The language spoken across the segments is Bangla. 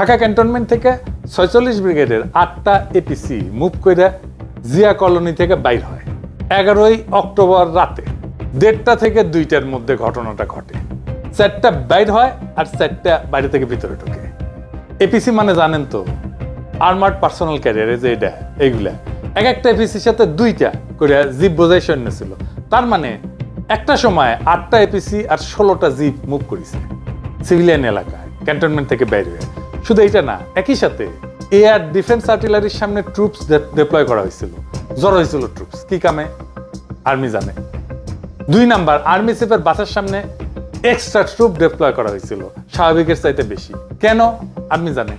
ঢাকা ক্যান্টনমেন্ট থেকে ছয়চল্লিশ ব্রিগেডের আটটা এপিসি মুভ করে জিয়া কলোনি থেকে বাইর হয়। এগারোই অক্টোবর রাতে দেড়টা থেকে দুইটার মধ্যে ঘটনাটা ঘটে। চারটা বাইর হয় আর চারটা বাইরে থেকে ভিতরে ঢোকে। এপিসি মানে জানেন তো আর্মার্ড পার্সোনাল ক্যারিয়ারে যে এটা, এইগুলা। এক একটা এপিসির সাথে দুইটা করে জিপ বোঝাই সৈন্য ছিল। তার মানে একটা সময় আটটা এপিসি আর ষোলোটা জিপ মুভ করেছে। সিভিলিয়ান এলাকায়, ক্যান্টনমেন্ট থেকে বাইরে হয়ে। শুধু এইটা না, একই সাথে এয়ার ডিফেন্স আর্টিলারির সামনে ট্রুপস ডিপ্লয় করা হয়েছিল। জড়ো হয়েছিল ট্রুপস কি কামে? আর্মি জানে। দুই নাম্বার আর্মি চিফের বাসার সামনে এক্সট্রা ট্রুপ ডিপ্লয় করা হয়েছিল, স্বাভাবিকের চাইতে বেশি। কেন? আর্মি জানে।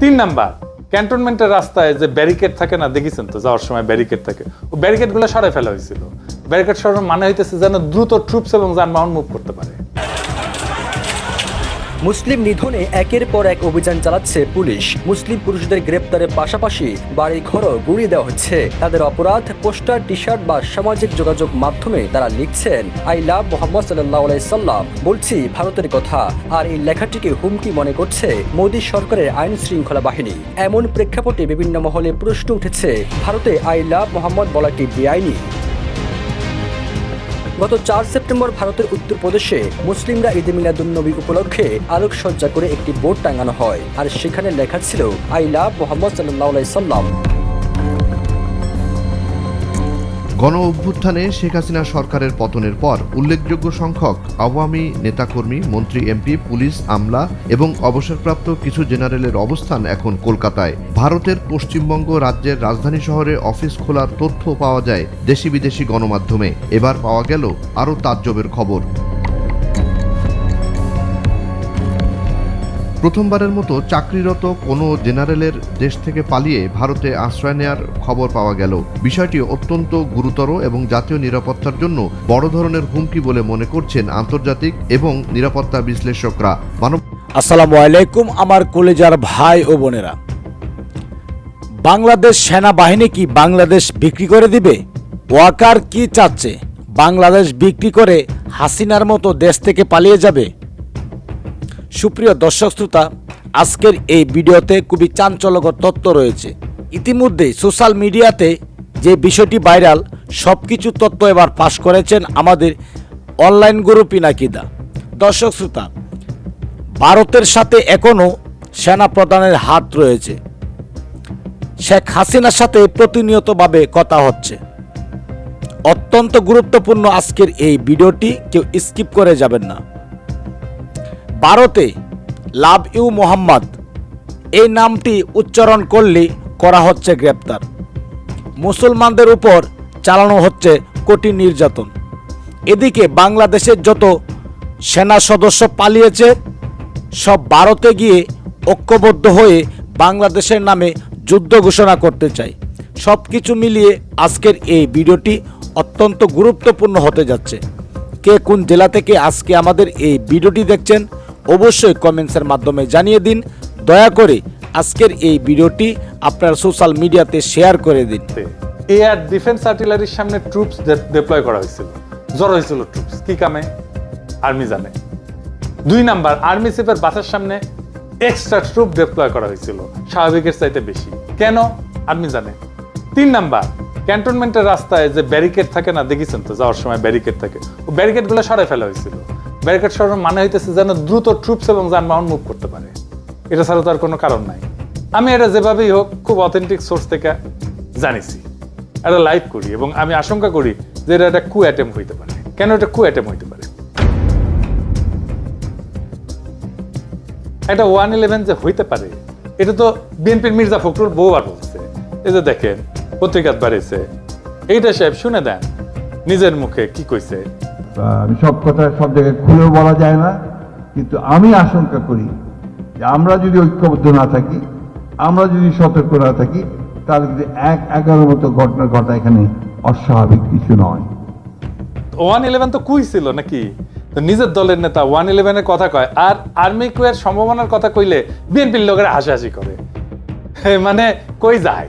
তিন নাম্বার ক্যান্টনমেন্টের রাস্তায় যে ব্যারিকেড থাকে না, দেখেছেন তো, যাওয়ার সময় ব্যারিকেড থাকে, ও ব্যারিকেডগুলো সরাই ফেলা হয়েছিল। ব্যারিকেড সরানোর মানে হইতেছে যেন দ্রুত ট্রুপস এবং যানবাহন মুভ করতে পারে। মুসলিম নিধনে একের পর এক অভিযান চালাচ্ছে পুলিশ। মুসলিম পুরুষদের গ্রেপ্তারের পাশাপাশি বাড়ি ঘরও গুড়িয়ে দেওয়া হচ্ছে। তাদের অপরাধ, পোস্টার টি শার্ট বা সামাজিক যোগাযোগ মাধ্যমে তারা লিখছেন, আই লাভ মোহাম্মদ সাল্লাহ সাল্লাম, বলছি ভারতের কথা। আর এই লেখাটিকে হুমকি মনে করছে মোদী সরকারের আইন শৃঙ্খলা বাহিনী। এমন প্রেক্ষাপটে বিভিন্ন মহলে প্রশ্ন উঠেছে, ভারতে আই লাভ মোহাম্মদ বলা কি বেআইনি। গত চার সেপ্টেম্বর ভারতের উত্তরপ্রদেশে মুসলিমরা ঈদে মিলাদুন্নবী উপলক্ষে আলোকসজ্জা করে একটি বোর্ড টাঙানো হয়। আর সেখানে লেখা ছিল আই লাভ মোহাম্মদ সাল্লাহ সাল্লাম। গণ অভ্যুত্থানে শেখ হাসিনা সরকারের পতনের পর উল্লেখযোগ্য সংখ্যক আওয়ামী নেতাকর্মী, মন্ত্রী, এমপি, পুলিশ, আমলা এবং অবসরপ্রাপ্ত কিছু জেনারেলের অবস্থান এখন কলকাতায়। ভারতের পশ্চিমবঙ্গ রাজ্যের রাজধানী শহরে অফিস খোলার তথ্য পাওয়া যায় দেশি বিদেশি গণমাধ্যমে। এবার পাওয়া গেল আরও তাজ্জবের খবর। প্রথমবারের মতো চাকরিরত কোনো জেনারেলের দেশ থেকে পালিয়ে ভারতে আশ্রয় নেয়ার খবর পাওয়া গেল। বিষয়টি অত্যন্ত গুরুতর এবং জাতীয় নিরাপত্তার জন্য বড় ধরনের হুমকি বলে মনে করছেন আন্তর্জাতিক এবং নিরাপত্তা বিশ্লেষকরা। মানব আসসালামু আলাইকুম আমার কলেজার ভাই ও বোনেরা। বাংলাদেশ সেনাবাহিনী কি বাংলাদেশ বিক্রি করে দিবে? ওয়াকার কি চাচ্ছে? বাংলাদেশ বিক্রি করে হাসিনার মতো দেশ থেকে পালিয়ে যাবে? সুপ্রিয় দর্শক শ্রোতা, আজকের এই ভিডিওতে খুবই চাঞ্চল্যকর তথ্য রয়েছে। ইতিমধ্যে সোশ্যাল মিডিয়াতে যে বিষয়টি ভাইরাল সব কিছু তথ্য এবার পাশ করেছেন আমাদের অনলাইন গুরু পিনাকিদা দর্শক শ্রোতা, ভারতের সাথে এখনও সেনা প্রধানের হাত রয়েছে। শেখ হাসিনার সাথে প্রতিনিয়তভাবে কথা হচ্ছে। অত্যন্ত গুরুত্বপূর্ণ আজকের এই ভিডিওটি, কেউ স্কিপ করে যাবেন না। ভারতে লাভ ইউ মোহাম্মদ। এই নামটি উচ্চারণ করলে করা হচ্ছে গ্রেপ্তার। মুসলমানদের উপর চালানো হচ্ছে কঠিন নির্যাতন। এদিকে বাংলাদেশের যত সেনা সদস্য পালিয়েছে, সব ভারতে গিয়ে ঐক্যবদ্ধ হয়ে বাংলাদেশের নামে যুদ্ধ ঘোষণা করতে চাই সব কিছু মিলিয়ে আজকের এই ভিডিওটি অত্যন্ত গুরুত্বপূর্ণ হতে যাচ্ছে। কে কোন জেলা থেকে আজকে আমাদের এই ভিডিওটি দেখছেন অবশ্যই কমেন্টসের মাধ্যমে জানিয়ে দিন। দয়া করে আজকের এই ভিডিওটি আপনার সোশ্যাল মিডিয়াতে শেয়ার করে দিন। এয়ার ডিফেন্স আর্টিলারির সামনে ট্রুপস ডিপ্লয় করা হয়েছিল। জড়ো হয়েছিল ট্রুপস। কি কামে? আর্মি জানে। দুই নাম্বার আর্মি চিফের বাসার সামনে এক্সট্রা ট্রুপ ডিপ্লয় করা হয়েছিল। স্বাভাবিকের চাইতে বেশি। কেন? আর্মি জানে। তিন নাম্বার ক্যান্টনমেন্টের রাস্তায় যে ব্যারিকেড থাকে না, দেখেছেন তো? যাওয়ার সময় ব্যারিকেড থাকে। ও ব্যারিকেডগুলো সরাই ফেলা হয়েছিল। ব্যারিকেড সরানোর মানে হইতেছে যেন দ্রুত ট্রুপস এবং যানবাহন মুভ করতে পারে। এটা ছাড়া তো আর কোনো কারণ নাই। আমি এটা যেভাবেই হোক খুব অথেন্টিক সোর্স থেকে জানিছি। এটা লাইভ করি এবং আমি আশঙ্কা করি যে এটা একটা কু অ্যাটেম্প হইতে পারে। কেন এটা কু অ্যাটেম্প হইতে পারে? এটা ওয়ান ইলেভেন যে হইতে পারে, এটা তো বিএনপির মির্জা ফখরুল বহুবার বলছে। এই যে দেখেন, পত্রিকাত বাড়িছে। এইটা সাহেব শুনে দেন, নিজের মুখে কি কইছে? সব কথা সব জায়গায় খুলেও বলা যায় না, কিন্তু আমি আশঙ্কা করি যে আমরা যদি ঐক্যবদ্ধ না থাকি, আমরা যদি সতর্ক না থাকি, তাহলে কিন্তু এক এগারো মতো ঘটনা ঘটা এখানে অস্বাভাবিক কিছু নয়। ওয়ান ইলেভেন তো কুই ছিল নাকি? তো নিজের দলের নেতা ওয়ান ইলেভেনের কথা কয়, আর আর্মি কুয়ের সম্ভাবনার কথা কইলে বিএনপির লোকেরা হাসাহাসি করে। মানে কই যায়?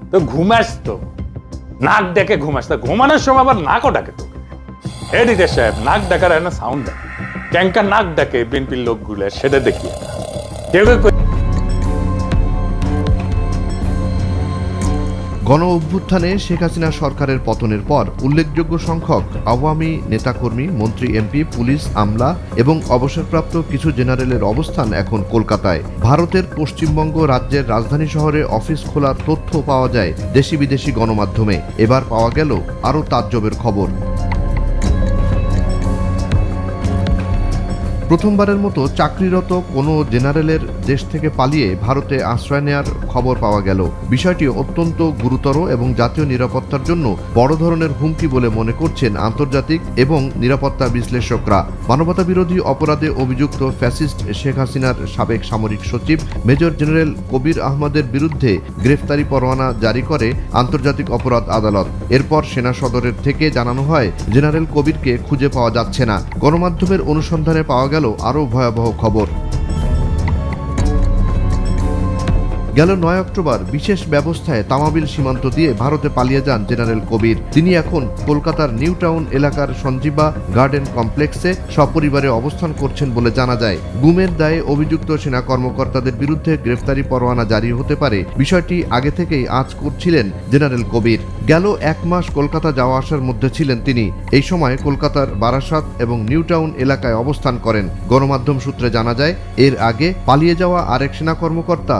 তো ঘুমাস তো নাক ডেকে ঘুমাস তো ঘুমানোর সময় আবার নাকও ডাকে তো। এডিটর সাহেব, নাক ডাকার সাউন্ড ডাকে ট্যাঙ্কার নাক ডাকে, বিএনপির লোকগুলো, সেটা দেখি কেউ গণ অভ্যুত্থানে শেখ হাসিনা সরকারের পতনের পর উল্লেখযোগ্য সংখ্যক আওয়ামী নেতাকর্মী, মন্ত্রী, এমপি, পুলিশ, আমলা এবং অবসরপ্রাপ্ত কিছু জেনারেলের অবস্থান এখন কলকাতায়। ভারতের পশ্চিমবঙ্গ রাজ্যের রাজধানী শহরে অফিস খোলার তথ্য পাওয়া যায় দেশি বিদেশি গণমাধ্যমে। এবার পাওয়া গেল আরও তাজ্জবের খবর। প্রথমবারের মতো চাকরিরত কোনো জেনারেলের দেশ থেকে পালিয়ে ভারতে আশ্রয় নেয়ার খবর পাওয়া গেল। বিষয়টি অত্যন্ত গুরুতর এবং জাতীয় নিরাপত্তার জন্য বড় ধরনের হুমকি বলে মনে করছেন আন্তর্জাতিক এবং নিরাপত্তা বিশ্লেষকরা। মানবতা বিরোধী অপরাধে অভিযুক্ত ফ্যাসিস্ট শেখ হাসিনার সাবেক সামরিক সচিব মেজর জেনারেল কবির আহমদের বিরুদ্ধে গ্রেফতারি পরোয়ানা জারি করে আন্তর্জাতিক অপরাধ আদালত। এরপর সেনা সদরের থেকে জানানো হয়, জেনারেল কবিরকে খুঁজে পাওয়া যাচ্ছে না। গণমাধ্যমের অনুসন্ধানে পাওয়া গেল আরও ভয়াবহ খবর। গেল নয় অক্টোবর, বিশেষ ব্যবস্থায় তামাবিল সীমান্ত দিয়ে ভারতে পালিয়ে যান জেনারেল কবির। তিনি এখন কলকাতার নিউ টাউন এলাকার সঞ্জীবা গার্ডেন কমপ্লেক্সে সপরিবারে অবস্থান করছেন বলে জানা যায়। গুমের দায়ে অভিযুক্ত সেনা কর্মকর্তাদের বিরুদ্ধে গ্রেফতারি পরোয়ানা জারি হতে পারে। বিষয়টি আগে থেকেই আজ করছিলেন জেনারেল কবির। গেল এক মাস কলকাতা যাওয়া আসার মধ্যে ছিলেন তিনি। এই সময় কলকাতার বারাসাত এবং নিউ টাউন এলাকায় অবস্থান করেন। গণমাধ্যম সূত্রে জানা যায়, এর আগে পালিয়ে যাওয়া আরেক সেনা কর্মকর্তা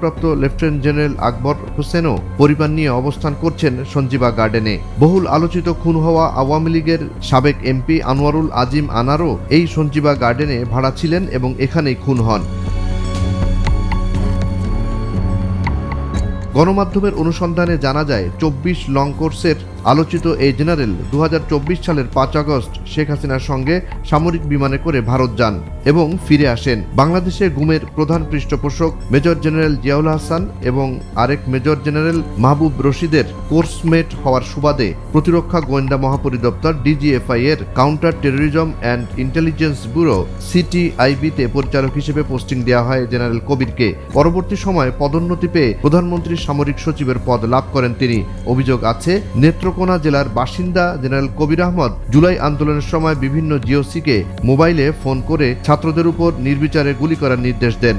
অবসরপ্রাপ্ত লেফটেন্যান্ট জেনারেল আকবর হোসেনও পরিবার নিয়ে অবস্থান করছেন সঞ্জীবা গার্ডেনে। বহুল আলোচিত খুন হওয়া আওয়ামী লীগের সাবেক এমপি আনোয়ারুল আজিম আনারও এই সঞ্জীবা গার্ডেনে ভাড়া ছিলেন এবং এখানেই খুন হন। গণমাধ্যমের অনুসন্ধানে জানা যায়, চব্বিশ লং কোর্সের আলোচিত এই জেনারেল দু হাজার চব্বিশ সালের পাঁচ আগস্ট শেখ হাসিনার সঙ্গে সামরিক বিমানে করে ভারত যান এবং ফিরে আসেন। বাংলাদেশে গুমের প্রধান পৃষ্ঠপোষক মেজর জেনারেল জিয়াউল হাসান এবং আরেক মেজর জেনারেল মাহবুব রশিদের কোর্সমেট হওয়ার সুবাদে প্রতিরক্ষা গোয়েন্দা মহাপরিদপ্তর ডিজিএফআই এর counter terrorism and intelligence bureau সিটিআইবিতে পরিচালক হিসেবে পোস্টিং দেওয়া হয় জেনারেল কবিরকে। পরবর্তী সময়ে পদোন্নতি পেয়ে প্রধানমন্ত্রীর সামরিক সচিবের পদ লাভ করেন তিনি। অভিযোগ আছে নেত্রকোনা জেলার বাসিন্দা জেনারেল কবির আহমদ জুলাই আন্দোলনের সময় বিভিন্ন জিওসিকে মোবাইলে ফোন করে ছাত্রদের উপর নির্বিচারে গুলি করার নির্দেশ দেন।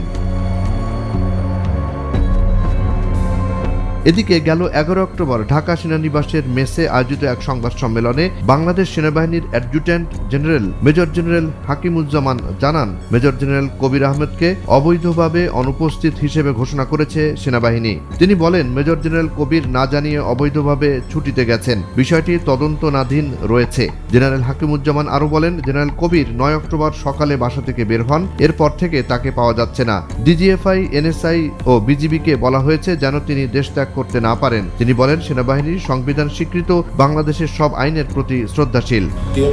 এদিকে গেল এগারো অক্টোবর ঢাকা সেনানিবাসের মেসে আয়োজিত এক সংবাদ সম্মেলনে বাংলাদেশ সেনাবাহিনীর adjutant general major general Hakimuzzaman জানান, মেজর জেনারেল কবির আহমেদকে অবৈধভাবে অনুপস্থিত হিসেবে ঘোষণা করেছে সেনাবাহিনী। তিনি বলেন, মেজর জেনারেল কবির না জানিয়ে অবৈধভাবে ছুটিতে গেছেন। বিষয়টি তদন্তনাধীন রয়েছে। জেনারেল হাকিমুজ্জামান আরও বলেন, জেনারেল কবির নয় অক্টোবর সকালে বাসা থেকে বের হন। এরপর থেকে তাকে পাওয়া যাচ্ছে না। ডিজিএফআই, এনএসআই ও বিজিবিকে বলা হয়েছে যেন তিনি দেশ ত্যাগ করতে না পারেন। তিনি বলেন সেনাবাহিনীর সংবিধান স্বীকৃত বাংলাদেশের সব আইনের প্রতি শ্রদ্ধাশীল।